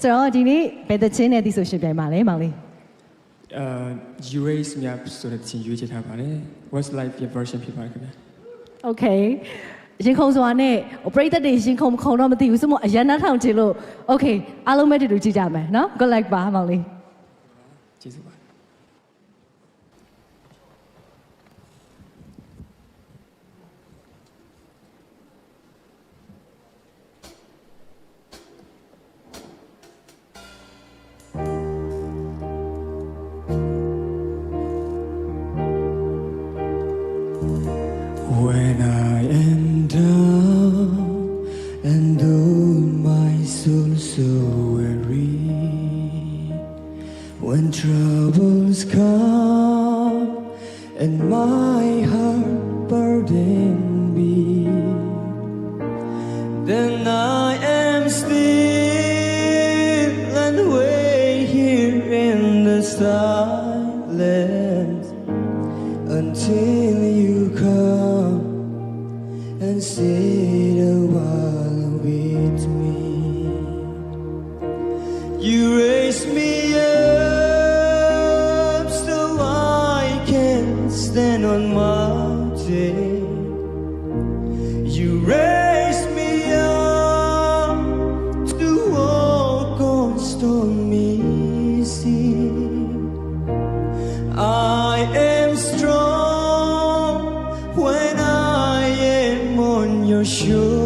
ဆိုတော့ဒီနေ့ဘယ်သချင်းနဲ့ဒီဆိုရှင်ပြိုင်ပါလဲမောင်လေးအာ erase မြဆိုတဲ့ချင်းရွေးချယ်ထားပါတယ် Westlife ရဲ့ version ဖြစ်ပါတယ်ခင်ဗျာ Okay ရင်ခုန်စွာနဲ့ပရိသတ်တွေရင်ခုန်မခုန်တော့မသိဘူးစမို့အရန်နှထောင်ချင်လို့ Okay အားလုံးပဲတူတူကြည့်ကြမယ်နော် Good luck ပါမောင်လေးကျေးဇူးပါ When I am down and oh my soul so weary, when troubles come and my heart burden me, then I am still and wait here in the silence until you come and sit a while with me. You raise me up so I can stand on mountain. you.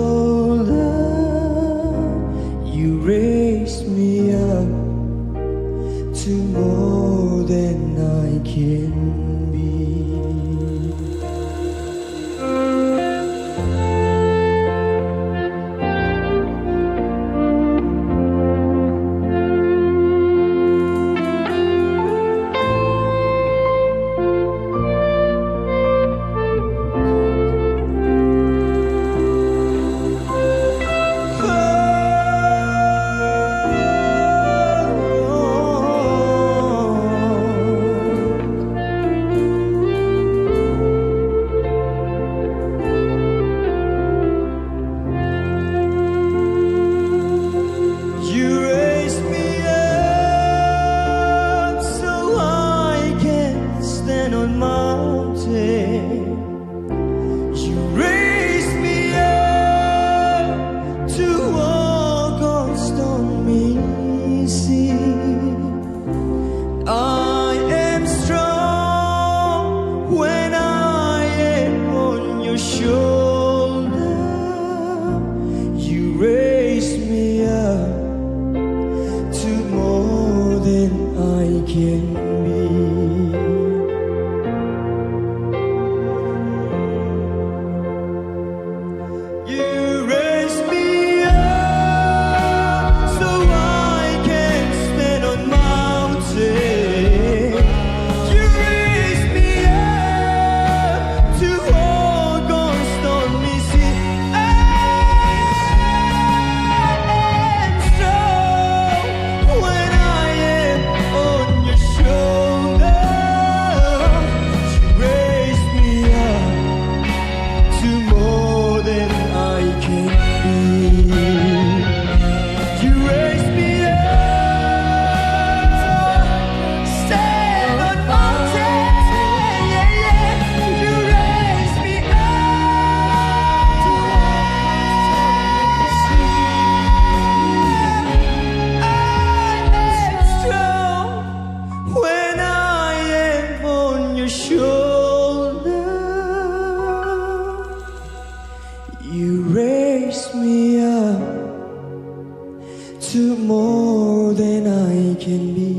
More than I can be.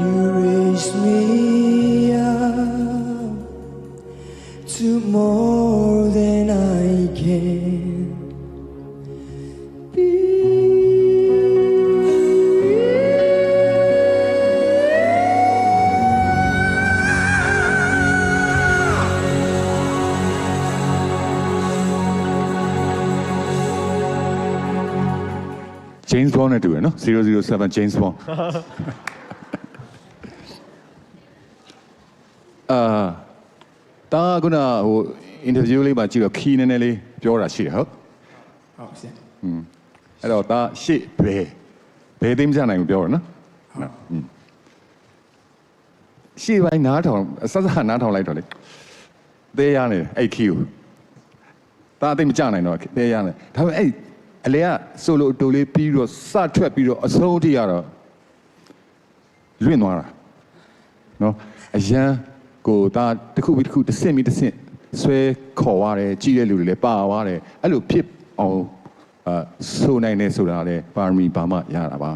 You raise me up to more than I can James Bond နဲ့တူရယ်နော်007 James Bond အာတာကခုနဟို interview လေးမှာကြည့်တော့ခီးနည်းနည်းလေးပြောတာရှိတယ်ဟုတ်ဟုတ်ဆရာအဲ့တော့ဒါရှေ့ဘယ်ဘယ်သိမ်းကြနိုင်ဘူးပြောရနော်နော်อืมရှေ့ပိုင်းနားထောင်အဆက်ဆက်နားထောင်လိုက်တော့လေသေးရနေတယ်အဲ့ခီးကိုဒါအသိမကြနိုင်တော့သေးရနေဒါပေမဲ့အဲ့ အလေကဆိုလိုတိုလေးပြီးတော့စထွက်ပြီးတော့အဆုံးထိရတော့လွင့်သွားတာနော်အရန်ကိုဒါတစ်ခုပြီးတစ်ခုတစ်ဆင့်ပြီးတစ်ဆင့်ဆွဲခေါ်ရတယ်ကြည့်တဲ့လူတွေလည်းပါသွားတယ်အဲ့လိုဖြစ်အောင်အာဆိုနိုင်နေဆိုတာလေပါရမီဘာမှရတာပါ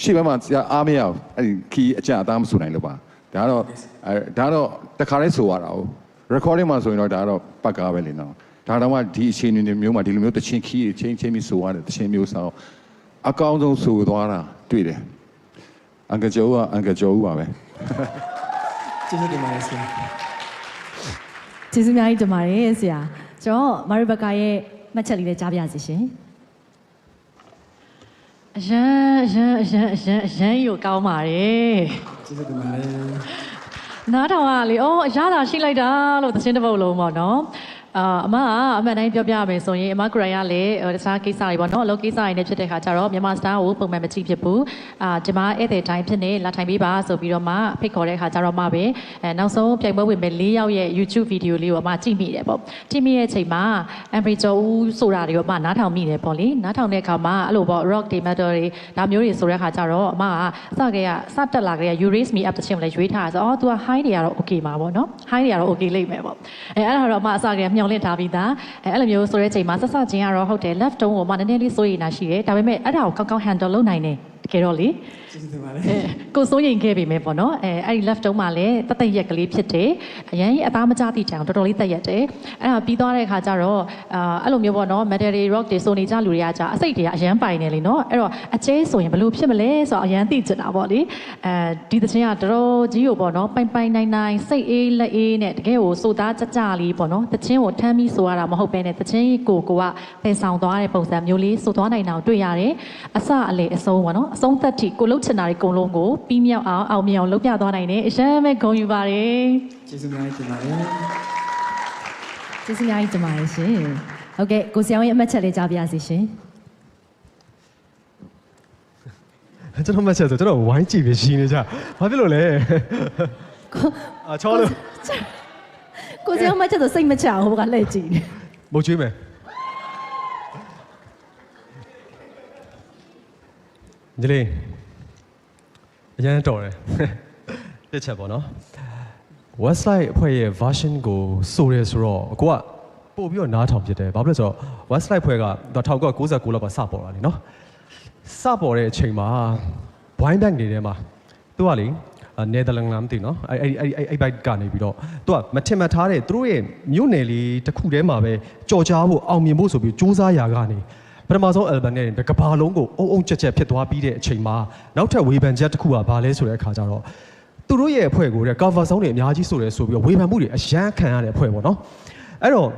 ရှေ့ဘက်မှာဆရာအားမရဘူးအဲ့ဒီခီးအကြအသားမဆိုနိုင်လို့ပါဒါကတော့အဲဒါတော့တခါလေးဆိုရတာ哦 recording မှာဆိုရင်တော့ဒါကတော့ပတ်ကားပဲလေနော် ဒါတော့မှဒီအချိန်တွေမျိုးမှာဒီလိုမျိုးတချင်းခီးချင်းချင်းပြီးဆိုရတယ်တချင်းမျိုးဆောင်အကောင်းဆုံးဆိုသွားတာတွေ့တယ်အင်္ဂကျော်ကအင်္ဂကျော်ပါပဲကျေးဇူးတင်ပါတယ်ဆရာကျေးဇူးအများကြီးတင်ပါတယ်ဆရာကျွန်တော်မာရီဘကာရဲ့မှတ်ချက်လေးလည်းကြားပြစီရှင်အရန်အရန်အရန်အရန်အရန်ယူကောင်းပါတယ်ကျေးဇူးတင်ပါတယ်နားထောင်ရလေအော်အရသာရှိလိုက်တာလို့သချင်းတစ်ပုတ်လုံးပေါ့နော် အာအမကအမှန်တိုင်းပြောပြရမယ်ဆိုရင်အမကရိုင်ကလည်းဟိုတခြားကိစ္စတွေပေါ့နော်အလုပ်ကိစ္စတွေနဲ့ဖြစ်တဲ့ခါကျတော့မြန်မာစတားကိုပုံမှန်မကြည့်ဖြစ်ဘူးအာဒီမှာဧည့်သည်တိုင်းဖြစ်နေလာထိုင်ပေးပါဆိုပြီးတော့မှဖိတ်ခေါ်တဲ့ခါကျတော့မှပဲအဲနောက်ဆုံးပြိုင်ပွဲဝင်မဲ့၄ယောက်ရဲ့ YouTube ဗီဒီယိုလေးကိုအမကြည့်မိတယ်ပေါ့ကြည့်မိတဲ့အချိန်မှာ Ambry ကျော်ဦးဆိုတာတွေကိုအမနားထောင်မိတယ်ပေါ့လေနားထောင်တဲ့အခါမှာအဲ့လိုပေါ့ rock တွေ metal တွေဒါမျိုးတွေဆိုတဲ့ခါကျတော့အမကအစကရစတက်လာကြရ you raise me up တခြင်းကိုလည်းရွေးထားတာဆိုတော့အော် तू က high တွေကတော့ okay မှာပေါ့နော် high တွေကတော့ okay လိမ့်မယ်ပေါ့အဲအဲ့ဒါတော့အမအစကရမျှော်လင့်ထားပြီးသားအဲအဲ့လိုမျိုးဆိုတဲ့အချိန်မှာဆက်စချင်းကတော့ဟုတ်တယ် left tone ကိုအမနည်းနည်းလေးစိုးရိမ်တာရှိတယ်ဒါပေမဲ့အဲ့ဒါကိုကောင်းကောင်း handle လုပ်နိုင်တယ် တကယ်တော့လေကျေးဇူးတင်ပါတယ်အဲကိုစိုးရင်ခဲ့ပြီမယ်ပေါ့နော်အဲအဲ့ဒီ left တုံးမှာလည်းတသက်ရက်ကလေးဖြစ်တယ်အရင်အသားမကျသည့်တောင်တော်တော်လေးသက်ရက်တယ်အဲ့ဒါပြီးသွားတဲ့အခါကျတော့အာအဲ့လိုမျိုးပေါ့နော် metal rock တွေဆိုနေကြလူတွေကကြာအစိတ်တွေကအရန်ပိုင်နေလေနော်အဲ့တော့အကျဲဆိုရင်ဘယ်လိုဖြစ်မလဲဆိုတော့အရန်သိချင်တာပေါ့လေအဲဒီသချင်းကတော်တော်ကြီးကိုပေါ့နော်ပိုင်ပိုင်နိုင်နိုင်စိတ်အေးလက်အေးနဲ့တကယ်ကိုစိုးသားကြကြလေးပေါ့နော်သချင်းကိုထမ်းပြီးဆိုရတာမဟုတ်ဘဲနဲ့သချင်းကိုကိုကပယ်ဆောင်သွားတဲ့ပုံစံမျိုးလေးဆိုသွားနိုင်တာကိုတွေ့ရတယ်အစအလေအဆုံးပေါ့နော်အဆုံးသက်ထိကိုလှုပ်ချင်တာတွေအကုန်လုံးကိုပြီးမြောက်အောင်အောင်မြင်အောင်လုပ်ပြသွားနိုင်တယ်အရန်ပဲဂုဏ်ယူပါတယ်ကျေးဇူးများတင်ပါတယ်ကျေးဇူးအများကြီးတင်ပါတယ်ရှင်ဟုတ်ကဲ့ကိုဆရာရဲ့အမှတ်ချက်လေးကြားပြစီရှင်ကျွန်တော်မှတ်ချက်ဆိုကျွန်တော်ဝိုင်းကြည့်ပြီးရှင်းနေကြဘာဖြစ်လို့လဲအာချောလို့ကိုဆရာအမှတ်ချက်ဆိုစိတ်မချဘူးဟိုကလှည့်ကြည့်နေမဟုတ်ကျွေးမယ် ဒီလေးအရန်တော်တယ်တစ်ချက်ပေါ့နော် Westlife အဖွဲ့ရဲ့ version ကိုဆိုရဲဆိုတော့ကိုကပို့ပြီးတော့နားထောင်ဖြစ်တယ်ဘာဖြစ်လို့လဲဆိုတော့ Westlife ဖွဲ့က1996လောက်ကစပေါ်တာလीနော်စပေါ်တဲ့အချိန်မှာ wine bank တွေထဲမှာသူကလေနယ်သာလန်လားမသိနော်အဲ့အဲ့အဲ့အဲ့အဲ့ဘိုက်ကနေပြီးတော့သူကမထင်မှတ်ထားတဲ့သူတို့ရဲ့မြို့နယ်လေးတစ်ခုထဲမှာပဲကြော်ကြားဖို့အောင်မြင်ဖို့ဆိုပြီးစူးစမ်းရာကနေ ပထမဆုံး album နဲ့တကဘာလုံးကိုအုံအုံကြက်ကြက်ဖြစ်သွားပြီးတဲ့အချိန်မှာနောက်ထပ်ဝေဖန်ချက်တစ်ခုကဘာလဲဆိုတဲ့အခါကျတော့သူတို့ရဲ့အဖွဲ့ကိုတဲ့ cover song တွေအများကြီးဆိုတယ်ဆိုပြီးတော့ဝေဖန်မှုတွေအရန်ခံရတဲ့အဖွဲ့ပေါ့နော်အဲ့တော့